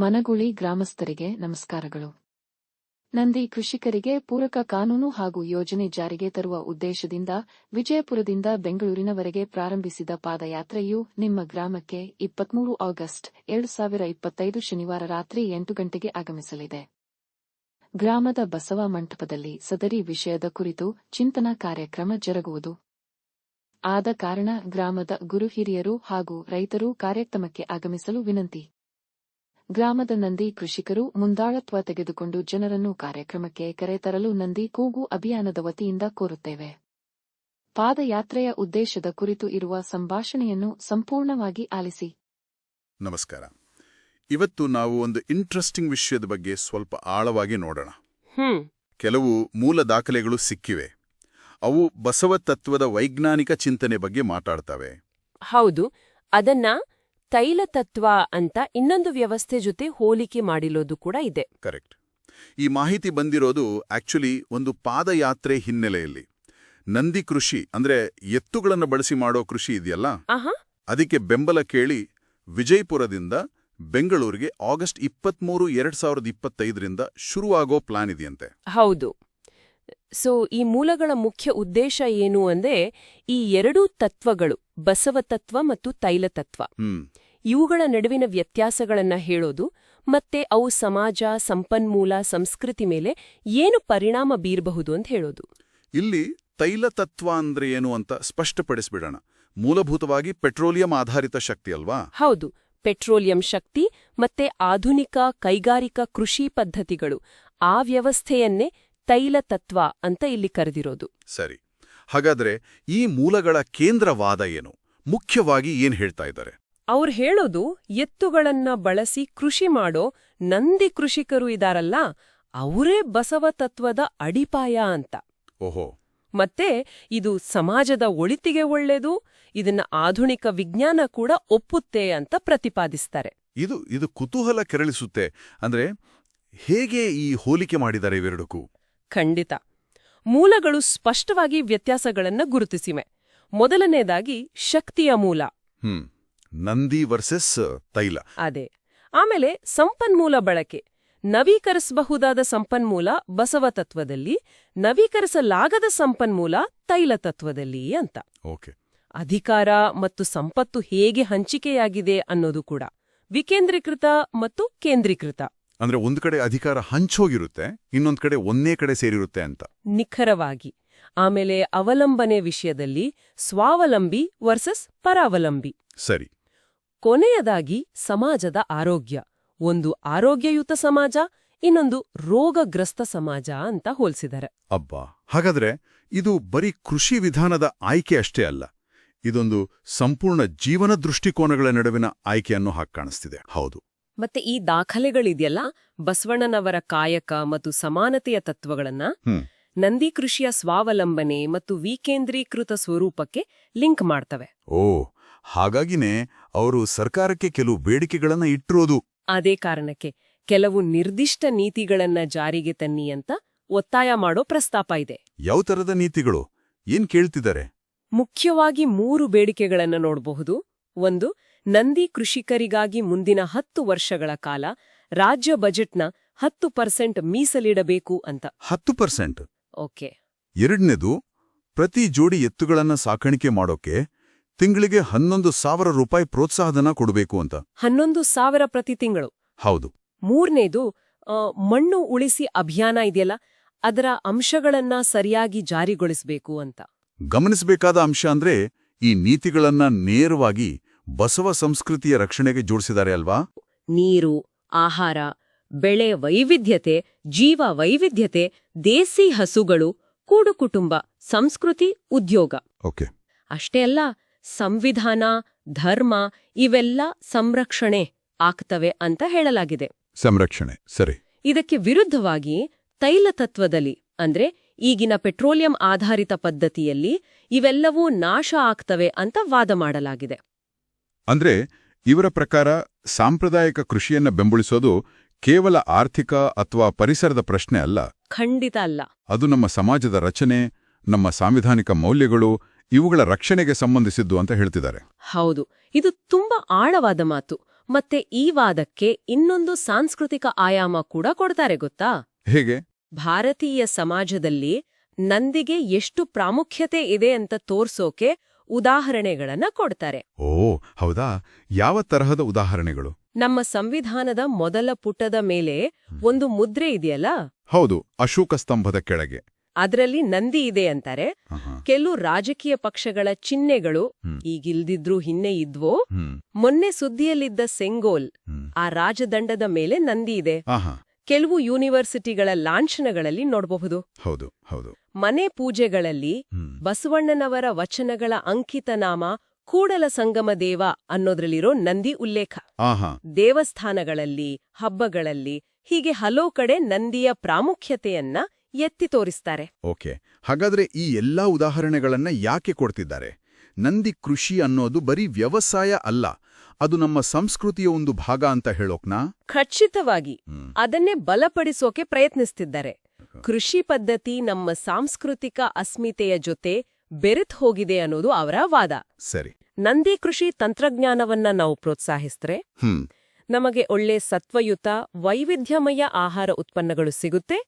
ಮನಗುಳಿ ಗ್ರಾಮಸ್ಥರಿಗೆ ನಮಸ್ಕಾರಗಳು. ನಂದಿ ಕೃಷಿಕರಿಗೆ ಪೂರಕ ಕಾನೂನು ಹಾಗೂ ಯೋಜನೆ ಜಾರಿಗೆ ತರುವ ಉದ್ದೇಶದಿಂದ ವಿಜಯಪುರದಿಂದ ಬೆಂಗಳೂರಿನವರೆಗೆ ಪ್ರಾರಂಭಿಸಿದ ಪಾದಯಾತ್ರೆಯು ನಿಮ್ಮ ಗ್ರಾಮಕ್ಕೆ ಇಪ್ಪತ್ಮೂರು ಆಗಸ್ಟ್ ಎರಡು ಸಾವಿರ ಇಪ್ಪತ್ತೈದು ಶನಿವಾರ ರಾತ್ರಿ ಎಂಟು ಗಂಟೆಗೆ ಆಗಮಿಸಲಿದೆ. ಗ್ರಾಮದ ಬಸವ ಮಂಟಪದಲ್ಲಿ ಸದರಿ ವಿಷಯದ ಕುರಿತು ಚಿಂತನಾ ಕಾರ್ಯಕ್ರಮ ಜರುಗುವುದು. ಆದ ಕಾರಣ ಗ್ರಾಮದ ಗುರು ಹಿರಿಯರು ಹಾಗೂ ರೈತರು ಕಾರ್ಯಕ್ರಮಕ್ಕೆ ಆಗಮಿಸಲು ವಿನಂತಿ. ಗ್ರಾಮದ ನಂದಿ ಕೃಷಿಕರು ಮುಂದಾಳತ್ವ ತೆಗೆದುಕೊಂಡು ಜನರನ್ನು ಕಾರ್ಯಕ್ರಮಕ್ಕೆ ಕರೆತರಲು ನಂದಿ ಕೂಗು ಅಭಿಯಾನದ ವತಿಯಿಂದ ಕೋರುತ್ತೇವೆ. ಪಾದಯಾತ್ರೆಯ ಉದ್ದೇಶದ ಕುರಿತು ಇರುವ ಸಂಭಾಷಣೆಯನ್ನು ಸಂಪೂರ್ಣವಾಗಿ ಆಲಿಸಿ. ನಮಸ್ಕಾರ. ಇವತ್ತು ನಾವು ಒಂದು ಇಂಟ್ರೆಸ್ಟಿಂಗ್ ವಿಷಯದ ಬಗ್ಗೆ ಸ್ವಲ್ಪ ಆಳವಾಗಿ ನೋಡೋಣ. ಹ್ಮ್. ಕೆಲವು ಮೂಲ ದಾಖಲೆಗಳು ಸಿಕ್ಕಿವೆ. ಅವು ಬಸವ ತತ್ವದ ವೈಜ್ಞಾನಿಕ ಚಿಂತನೆ ಬಗ್ಗೆ ಮಾತಾಡ್ತವೆ. ಹೌದು. ಅದನ್ನ ತೈಲ ತತ್ವ ಅಂತ ಇನ್ನೊಂದು ವ್ಯವಸ್ಥೆ ಜೊತೆ ಹೋಲಿಕೆ ಮಾಡಿರೋದು ಕೂಡ ಇದೆ. ಕರೆಕ್ಟ್ ಈ ಮಾಹಿತಿ ಬಂದಿರೋದು ಆಕ್ಚುಲಿ ಒಂದು ಪಾದಯಾತ್ರೆ ಹಿನ್ನೆಲೆಯಲ್ಲಿ. ನಂದಿ ಕೃಷಿ ಅಂದ್ರೆ ಎತ್ತುಗಳನ್ನು ಬಳಸಿ ಮಾಡೋ ಕೃಷಿ ಇದೆಯಲ್ಲ? ಅದಕ್ಕೆ ಬೆಂಬಲ ಕೇಳಿ ವಿಜಯಪುರದಿಂದ ಬೆಂಗಳೂರಿಗೆ ಆಗಸ್ಟ್ ಇಪ್ಪತ್ಮೂರು ಎರಡ್ ಸಾವಿರದ ಇಪ್ಪತ್ತೈದರಿಂದ ಶುರುವಾಗೋ ಪ್ಲಾನ್ ಇದೆಯಂತೆ. ಹೌದು. ಸೊ ಈ ಮೂಲಗಳ ಮುಖ್ಯ ಉದ್ದೇಶ ಏನು ಅಂದ್ರೆ ಈ ಎರಡೂ ತತ್ವಗಳು ಬಸವ ತತ್ವ ಮತ್ತು ತೈಲ ತತ್ವ. ಹ್ಮ್. ಇವುಗಳ ನಡುವಿನ ವ್ಯತ್ಯಾಸಗಳನ್ನ ಹೇಳೋದು ಮತ್ತೆ ಅವು ಸಮಾಜ ಸಂಪನ್ಮೂಲ ಸಂಸ್ಕೃತಿ ಮೇಲೆ ಏನು ಪರಿಣಾಮ ಬೀರಬಹುದು ಅಂತ ಹೇಳೋದು. ಇಲ್ಲಿ ತೈಲ ತತ್ವ ಅಂದ್ರೆ ಏನು ಅಂತ ಸ್ಪಷ್ಟಪಡಿಸ್ಬಿಡೋಣ. ಮೂಲಭೂತವಾಗಿ ಪೆಟ್ರೋಲಿಯಂ ಆಧಾರಿತ ಶಕ್ತಿ ಅಲ್ವಾ? ಹೌದು ಪೆಟ್ರೋಲಿಯಂ ಶಕ್ತಿ ಮತ್ತೆ ಆಧುನಿಕ ಕೈಗಾರಿಕಾ ಕೃಷಿ ಪದ್ಧತಿಗಳು ಆ ವ್ಯವಸ್ಥೆಯನ್ನೇ ತೈಲ ತತ್ವ ಅಂತ ಇಲ್ಲಿ ಕರೆದಿರೋದು. ಸರಿ ಹಾಗಾದ್ರೆ ಈ ಮೂಲಗಳ ಕೇಂದ್ರವಾದ ಏನು? ಮುಖ್ಯವಾಗಿ ಏನ್ ಹೇಳ್ತಾ ಇದ್ದಾರೆ? ಅವ್ರು ಹೇಳೋದು ಎತ್ತುಗಳನ್ನ ಬಳಸಿ ಕೃಷಿ ಮಾಡೋ ನಂದಿ ಕೃಷಿಕರು ಇದಾರಲ್ಲ ಅವರೇ ಬಸವ ತತ್ವದ ಅಡಿಪಾಯ ಅಂತ. ಓಹೋ. ಮತ್ತೆ ಇದು ಸಮಾಜದ ಒಳಿತಿಗೆ ಒಳ್ಳೇದು ಇದನ್ನ ಆಧುನಿಕ ವಿಜ್ಞಾನ ಕೂಡ ಒಪ್ಪುತ್ತೆ ಅಂತ ಪ್ರತಿಪಾದಿಸ್ತಾರೆ. ಇದು ಇದು ಕುತೂಹಲ ಕೆರಳಿಸುತ್ತೆ. ಅಂದ್ರೆ ಹೇಗೆ ಈ ಹೋಲಿಕೆ ಮಾಡಿದ್ದಾರೆ ಇವೆರಡಕ್ಕೂ? ಖಂಡಿತ. ಮೂಲಗಳು ಸ್ಪಷ್ಟವಾಗಿ ವ್ಯತ್ಯಾಸಗಳನ್ನ ಗುರುತಿಸಿವೆ. ಮೊದಲನೇದಾಗಿ ಶಕ್ತಿಯ ಮೂಲ. ಹ್ಮ್. ನಂದಿ ವರ್ಸಸ್ ತೈಲ. ಅದೇ. ಆಮೇಲೆ ಸಂಪನ್ಮೂಲ ಬಳಕೆ. ನವೀಕರಿಸಬಹುದಾದ ಸಂಪನ್ಮೂಲ ಬಸವ ತತ್ವದಲ್ಲಿ ನವೀಕರಿಸಲಾಗದ ಸಂಪನ್ಮೂಲ ತೈಲ ತತ್ವದಲ್ಲಿ ಅಂತ. ಓಕೆ. ಅಧಿಕಾರ ಮತ್ತು ಸಂಪತ್ತು ಹೇಗೆ ಹಂಚಿಕೆಯಾಗಿದೆ ಅನ್ನೋದು ಕೂಡ. ವಿಕೇಂದ್ರೀಕೃತ ಮತ್ತು ಕೇಂದ್ರೀಕೃತ. ಅಂದ್ರೆ ಒಂದ್ ಕಡೆ ಅಧಿಕಾರ ಹಂಚೋಗಿರುತ್ತೆ ಇನ್ನೊಂದ್ ಕಡೆ ಒಂದೇ ಕಡೆ ಸೇರಿರುತ್ತೆ ಅಂತ. ನಿಖರವಾಗಿ. ಆಮೇಲೆ ಅವಲಂಬನೆ ವಿಷಯದಲ್ಲಿ ಸ್ವಾವಲಂಬಿ ವರ್ಸಸ್ ಪರಾವಲಂಬಿ. ಸರಿ. ಕೊನೆಯದಾಗಿ ಸಮಾಜದ ಆರೋಗ್ಯ. ಒಂದು ಆರೋಗ್ಯಯುತ ಸಮಾಜ ಇನ್ನೊಂದು ರೋಗಗ್ರಸ್ತ ಸಮಾಜ ಅಂತ ಹೋಲಿಸಿದ್ದಾರೆ ಅಬ್ಬಾ ಹಾಗಾದ್ರೆ ಇದು ಬರೀ ಕೃಷಿ ವಿಧಾನದ ಆಯ್ಕೆ ಅಷ್ಟೇ ಅಲ್ಲ. ಇದೊಂದು ಸಂಪೂರ್ಣ ಜೀವನ ದೃಷ್ಟಿಕೋನಗಳ ನಡುವಿನ ಆಯ್ಕೆಯನ್ನು ಹಾಕಿ ಕಾಣಿಸ್ತಿದೆ. ಹೌದು. ಮತ್ತೆ ಈ ದಾಖಲೆಗಳಿದೆಯಲ್ಲ ಬಸವಣ್ಣನವರ ಕಾಯಕ ಮತ್ತು ಸಮಾನತೆಯ ತತ್ವಗಳನ್ನ. ನಂದಿ ಕೃಷಿಯ ಸ್ವಾವಲಂಬನೆ ಮತ್ತು ವಿಕೇಂದ್ರೀಕೃತ ಸ್ವರೂಪಕ್ಕೆ ಲಿಂಕ್ ಮಾಡ್ತವೆ. ಓ ಹಾಗಾಗಿನೇ ಅವರು ಸರ್ಕಾರಕ್ಕೆ ಕೆಲವು ಬೇಡಿಕೆಗಳನ್ನ ಇಟ್ಟಿರೋದು. ಅದೇ ಕಾರಣಕ್ಕೆ ಕೆಲವು ನಿರ್ದಿಷ್ಟ ನೀತಿಗಳನ್ನ ಜಾರಿಗೆ ತನ್ನಿ ಅಂತ ಒತ್ತಾಯ ಮಾಡೋ ಪ್ರಸ್ತಾಪ ಇದೆ. ಯಾವ ತರದ ನೀತಿಗಳು? ಏನ್ ಕೇಳ್ತಿದ್ದಾರೆ? ಮುಖ್ಯವಾಗಿ ಮೂರು ಬೇಡಿಕೆಗಳನ್ನ ನೋಡಬಹುದು. ಒಂದು ನಂದಿ ಕೃಷಿಕರಿಗಾಗಿ ಮುಂದಿನ ಹತ್ತು ವರ್ಷಗಳ ಕಾಲ ರಾಜ್ಯ ಬಜೆಟ್ನ ಹತ್ತು ಪರ್ಸೆಂಟ್ ಮೀಸಲಿಡಬೇಕು ಅಂತ. ಹತ್ತು ಪರ್ಸೆಂಟ್? ಓಕೆ. ಎರಡನೇದು ಪ್ರತಿ ಜೋಡಿ ಎತ್ತುಗಳನ್ನ ಸಾಕಾಣಿಕೆ ಮಾಡೋಕೆ ತಿಂಗಳಿಗೆ ಹನ್ನೊಂದು ಸಾವಿರ ರೂಪಾಯಿ ಪ್ರೋತ್ಸಾಹಧನ ಕೊಡಬೇಕು ಅಂತ. ಹನ್ನೊಂದು ಸಾವಿರ ಪ್ರತಿ ತಿಂಗಳು. ಹೌದು. ಮೂರನೇದು ಮಣ್ಣು ಉಳಿಸಿ ಅಭಿಯಾನ ಇದೆಯಲ್ಲ ಅದರ ಅಂಶಗಳನ್ನ ಸರಿಯಾಗಿ ಜಾರಿಗೊಳಿಸಬೇಕು ಅಂತ. ಗಮನಿಸಬೇಕಾದ ಅಂಶ ಅಂದ್ರೆ ಈ ನೀತಿಗಳನ್ನ ನೇರವಾಗಿ ಬಸವ ಸಂಸ್ಕೃತಿಯ ರಕ್ಷಣೆಗೆ ಜೋಡಿಸಿದ್ದಾರೆ ಅಲ್ವಾ? ನೀರು ಆಹಾರ ಬೆಳೆ ವೈವಿಧ್ಯತೆ ಜೀವ ವೈವಿಧ್ಯತೆ ದೇಸಿ ಹಸುಗಳು ಕೂಡು ಕುಟುಂಬ ಸಂಸ್ಕೃತಿ ಉದ್ಯೋಗ. ಓಕೆ. ಅಷ್ಟೇ ಅಲ್ಲ ಸಂವಿಧಾನ ಧರ್ಮ ಇವೆಲ್ಲ ಸಂರಕ್ಷಣೆ ಆಗ್ತವೆ ಅಂತ ಹೇಳಲಾಗಿದೆ. ಸಂರಕ್ಷಣೆ ಸರಿ. ಇದಕ್ಕೆ ವಿರುದ್ಧವಾಗಿ ತೈಲ ತತ್ವದಲ್ಲಿ ಅಂದ್ರೆ ಈಗಿನ ಪೆಟ್ರೋಲಿಯಂ ಆಧಾರಿತ ಪದ್ಧತಿಯಲ್ಲಿ ಇವೆಲ್ಲವೂ ನಾಶ ಆಗ್ತವೆ ಅಂತ ವಾದ ಮಾಡಲಾಗಿದೆ. ಅಂದ್ರೆ ಇವರ ಪ್ರಕಾರ ಸಾಂಪ್ರದಾಯಿಕ ಕೃಷಿಯನ್ನ ಬೆಂಬಲಿಸೋದು ಕೇವಲ ಆರ್ಥಿಕ ಅಥವಾ ಪರಿಸರದ ಪ್ರಶ್ನೆ ಅಲ್ಲ. ಖಂಡಿತ ಅಲ್ಲ. ಅದು ನಮ್ಮ ಸಮಾಜದ ರಚನೆ ನಮ್ಮ ಸಾಂವಿಧಾನಿಕ ಮೌಲ್ಯಗಳು ಇವುಗಳ ರಕ್ಷಣೆಗೆ ಸಂಬಂಧಿಸಿದ್ದು ಅಂತ ಹೇಳ್ತಿದ್ದಾರೆ. ಹೌದು. ಇದು ತುಂಬಾ ಆಳವಾದ ಮಾತು. ಮತ್ತೆ ಈ ವಾದಕ್ಕೆ ಇನ್ನೊಂದು ಸಾಂಸ್ಕೃತಿಕ ಆಯಾಮ ಕೂಡ ಕೊಡ್ತಾರೆ ಗೊತ್ತಾ? ಹೇಗೆ? ಭಾರತೀಯ ಸಮಾಜದಲ್ಲಿ ನಂದಿಗೆ ಎಷ್ಟು ಪ್ರಾಮುಖ್ಯತೆ ಇದೆ ಅಂತ ತೋರ್ಸೋಕೆ ಉದಾಹರಣೆಗಳನ್ನ ಕೊಡ್ತಾರೆ. ಓ ಹೌದಾ? ಯಾವ ತರಹದ ಉದಾಹರಣೆಗಳು? ನಮ್ಮ ಸಂವಿಧಾನದ ಮೊದಲ ಪುಟದ ಮೇಲೆ ಒಂದು ಮುದ್ರೆ ಇದೆಯಲ್ಲ? ಹೌದು ಅಶೋಕ ಸ್ತಂಭದ ಕೆಳಗೆ. ಅದರಲ್ಲಿ ನಂದಿ ಇದೆ ಅಂತಾರೆ. ಕೆಲವು ರಾಜಕೀಯ ಪಕ್ಷಗಳ ಚಿಹ್ನೆಗಳು ಈಗ ಈಗಿಲ್ದಿದ್ರೂ ಹಿಂದೆ ಇದ್ವೋ ಮೊನ್ನೆ ಸುದ್ದಿಯಲ್ಲಿದ್ದ ಸೆಂಗೋಲ್ ಆ ರಾಜದಂಡದ ಮೇಲೆ ನಂದಿ ಇದೆ. ಕೆಲವು ಯೂನಿವರ್ಸಿಟಿಗಳ ಲಾಂಛನಗಳಲ್ಲಿ ನೋಡಬಹುದು. ಹೌದು ಹೌದು. ಮನೆ ಪೂಜೆಗಳಲ್ಲಿ ಬಸವಣ್ಣನವರ ವಚನಗಳ ಅಂಕಿತನಾಮ ಕೂಡಲ ಸಂಗಮ ದೇವ ಅನ್ನೋದ್ರಲ್ಲಿರೋ ನಂದಿ ಉಲ್ಲೇಖ. ದೇವಸ್ಥಾನಗಳಲ್ಲಿ ಹಬ್ಬಗಳಲ್ಲಿ ಹೀಗೆ ಹಲವು ಕಡೆ ನಂದಿಯ ಪ್ರಾಮುಖ್ಯತೆಯನ್ನ ಎತ್ತಿ ತೋರಿಸ್ತಾರೆ. ಓಕೆ. ಹಾಗಾದ್ರೆ ಈ ಎಲ್ಲಾ ಉದಾಹರಣೆಗಳನ್ನ ಯಾಕೆ ಕೊಡ್ತಿದ್ದಾರೆ? ನಂದಿ ಕೃಷಿ ಅನ್ನೋದು ಬರೀ ವ್ಯವಸಾಯ ಅಲ್ಲ ಅದು ನಮ್ಮ ಸಂಸ್ಕೃತಿಯ ಒಂದು ಭಾಗ ಅಂತ ಹೇಳೋಕ್ನಾ? ಖಚಿತವಾಗಿ ಅದನ್ನೇ ಬಲಪಡಿಸೋಕೆ ಪ್ರಯತ್ನಿಸ್ತಿದ್ದಾರೆ. ಕೃಷಿ ಪದ್ಧತಿ ನಮ್ಮ ಸಾಂಸ್ಕೃತಿಕ ಅಸ್ಮಿತೆಯ ಜೊತೆ ಬೆರೆತ್ ಹೋಗಿದೆ ಅನ್ನೋದು ಅವರ ವಾದ. ಸರಿ. ನಂದಿ ಕೃಷಿ ತಂತ್ರಜ್ಞಾನವನ್ನ ನಾವು ಪ್ರೋತ್ಸಾಹಿಸಿದ್ರೆ ಹ್ಮ್. ನಮಗೆ ಒಳ್ಳೆ ಸತ್ವಯುತ ವೈವಿಧ್ಯಮಯ ಆಹಾರ ಉತ್ಪನ್ನಗಳು ಸಿಗುತ್ತೆ.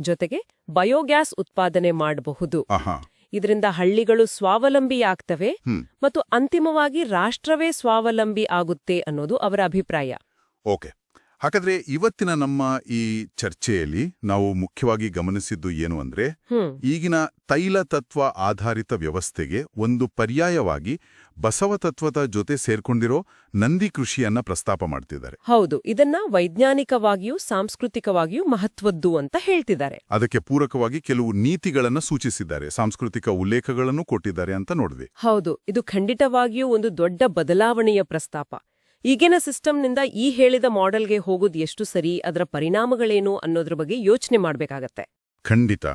ಜೊತೆಗೆ ಬಯೋಗ್ಯಾಸ್ ಉತ್ಪಾದನೆ ಮಾಡಬಹುದು. ಇದರಿಂದ ಹಳ್ಳಿಗಳು ಸ್ವಾವಲಂಬಿಯಾಗ್ತವೆ ಆಗ್ತವೆ. ಮತ್ತು ಅಂತಿಮವಾಗಿ ರಾಷ್ಟ್ರವೇ ಸ್ವಾವಲಂಬಿ ಆಗುತ್ತೆ ಅನ್ನೋದು ಅವರ ಅಭಿಪ್ರಾಯ. ಓಕೆ. ಹಾಗಾದ್ರೆ ಇವತ್ತಿನ ನಮ್ಮ ಈ ಚರ್ಚೆಯಲ್ಲಿ ನಾವು ಮುಖ್ಯವಾಗಿ ಗಮನಿಸಿದ್ದು ಏನು ಅಂದ್ರೆ ಈಗಿನ ತೈಲ ತತ್ವ ಆಧಾರಿತ ವ್ಯವಸ್ಥೆಗೆ ಒಂದು ಪರ್ಯಾಯವಾಗಿ ಬಸವ ತತ್ವದ ಜೊತೆ ಸೇರ್ಕೊಂಡಿರೋ ನಂದಿ ಕೃಷಿಯನ್ನ ಪ್ರಸ್ತಾಪ ಮಾಡ್ತಿದ್ದಾರೆ. ಹೌದು ಇದನ್ನ ವೈಜ್ಞಾನಿಕವಾಗಿಯೂ ಸಾಂಸ್ಕೃತಿಕವಾಗಿಯೂ ಮಹತ್ವದ್ದು ಅಂತ ಹೇಳ್ತಿದ್ದಾರೆ. ಅದಕ್ಕೆ ಪೂರಕವಾಗಿ ಕೆಲವು ನೀತಿಗಳನ್ನ ಸೂಚಿಸಿದ್ದಾರೆ ಸಾಂಸ್ಕೃತಿಕ ಉಲ್ಲೇಖಗಳನ್ನು ಕೊಟ್ಟಿದ್ದಾರೆ ಅಂತ ನೋಡಿದೆ ಹೌದು ಇದು ಖಂಡಿತವಾಗಿಯೂ ಒಂದು ದೊಡ್ಡ ಬದಲಾವಣೆಯ ಪ್ರಸ್ತಾಪ. ಈಗಿನ ಸಿಸ್ಟಮ್ನಿಂದ ಈ ಹೇಳಿದ ಮಾಡೆಲ್ಗೆ ಹೋಗೋದು ಎಷ್ಟು ಸರಿ ಅದರ ಪರಿಣಾಮಗಳೇನು ಅನ್ನೋದ್ರ ಬಗ್ಗೆ ಯೋಚನೆ ಮಾಡಬೇಕಾಗತ್ತೆ. ಖಂಡಿತ.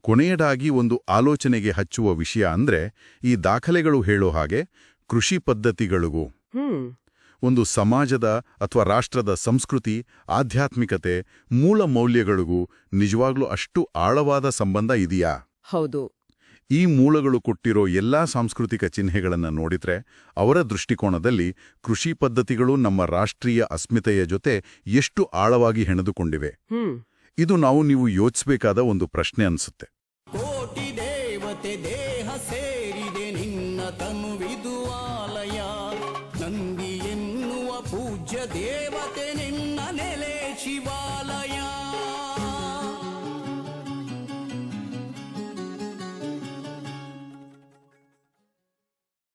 ಕೊನೆಯದಾಗಿ ಒಂದು ಆಲೋಚನೆಗೆ ಹಚ್ಚುವ ವಿಷಯ ಅಂದ್ರೆ ಈ ದಾಖಲೆಗಳು ಹೇಳೋ ಹಾಗೆ ಕೃಷಿ ಪದ್ಧತಿಗಳಿಗೂ. ಒಂದು ಸಮಾಜದ ಅಥವಾ ರಾಷ್ಟ್ರದ ಸಂಸ್ಕೃತಿ ಆಧ್ಯಾತ್ಮಿಕತೆ ಮೂಲ ಮೌಲ್ಯಗಳಿಗೂ ನಿಜವಾಗ್ಲೂ ಅಷ್ಟು ಆಳವಾದ ಸಂಬಂಧ ಇದೆಯಾ? ಹೌದು. ಈ ಮೂಲಗಳು ಕೊಟ್ಟಿರೋ ಎಲ್ಲಾ ಸಾಂಸ್ಕೃತಿಕ ಚಿಹ್ನೆಗಳನ್ನು ನೋಡಿದ್ರೆ ಅವರ ದೃಷ್ಟಿಕೋನದಲ್ಲಿ ಕೃಷಿ ಪದ್ಧತಿಗಳು ನಮ್ಮ ರಾಷ್ಟ್ರೀಯ ಅಸ್ಮಿತೆಯ ಜೊತೆ ಎಷ್ಟು ಆಳವಾಗಿ ಹೆಣೆದುಕೊಂಡಿವೆ. ಇದು ನಾವು ನೀವು ಯೋಚಿಸಬೇಕಾದ ಒಂದು ಪ್ರಶ್ನೆ ಅನ್ಸುತ್ತೆ.